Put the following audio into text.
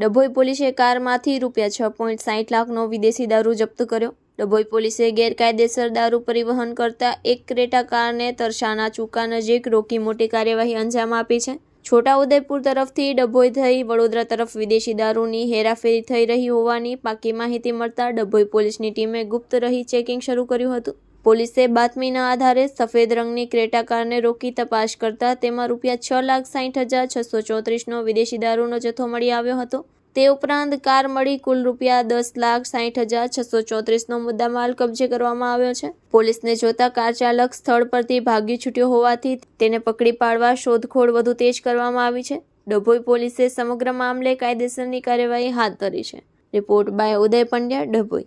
ડભોઈ પોલીસે કારમાંથી રૂપિયા છ પોઈન્ટ સાઠ લાખનો વિદેશી દારૂ જપ્ત કર્યો. ડભોઈ પોલીસે ગેરકાયદેસર દારૂ પરિવહન કરતા એક ક્રેટા કારને તરસાના ચૂકા નજીક રોકી મોટી કાર્યવાહી અંજામ આપી છે. છોટાઉદેપુર તરફથી ડભોઈ થઈ વડોદરા તરફ વિદેશી દારૂની હેરાફેરી થઈ રહી હોવાની પાકી માહિતી મળતા ડભોઈ પોલીસની ટીમે ગુપ્ત રહી ચેકિંગ શરૂ કર્યું હતું. પોલીસે બાતમીના આધારે સફેદ રંગની ક્રેટા કારને રોકી તપાસ કરતા તેમાં રૂપિયા છ લાખ સાઠ હજાર છસો ચોત્રીસનો વિદેશી દારૂનો જથ્થો મળી આવ્યો હતો. તે ઉપરાંત કાર મળી કુલ રૂપિયા દસ લાખ સાઠ હજાર છસો ચોત્રીસનો મુદ્દામાલ કબજે કરવામાં આવ્યો છે. પોલીસને જોતા કાર ચાલક સ્થળ પરથી ભાગી છૂટ્યો હોવાથી તેને પકડી પાડવા શોધખોળ વધુ તેજ કરવામાં આવી છે. ડભોઈ પોલીસે સમગ્ર મામલે કાયદેસરની કાર્યવાહી હાથ ધરી છે. Report by Uday Pandya, Dabhoi.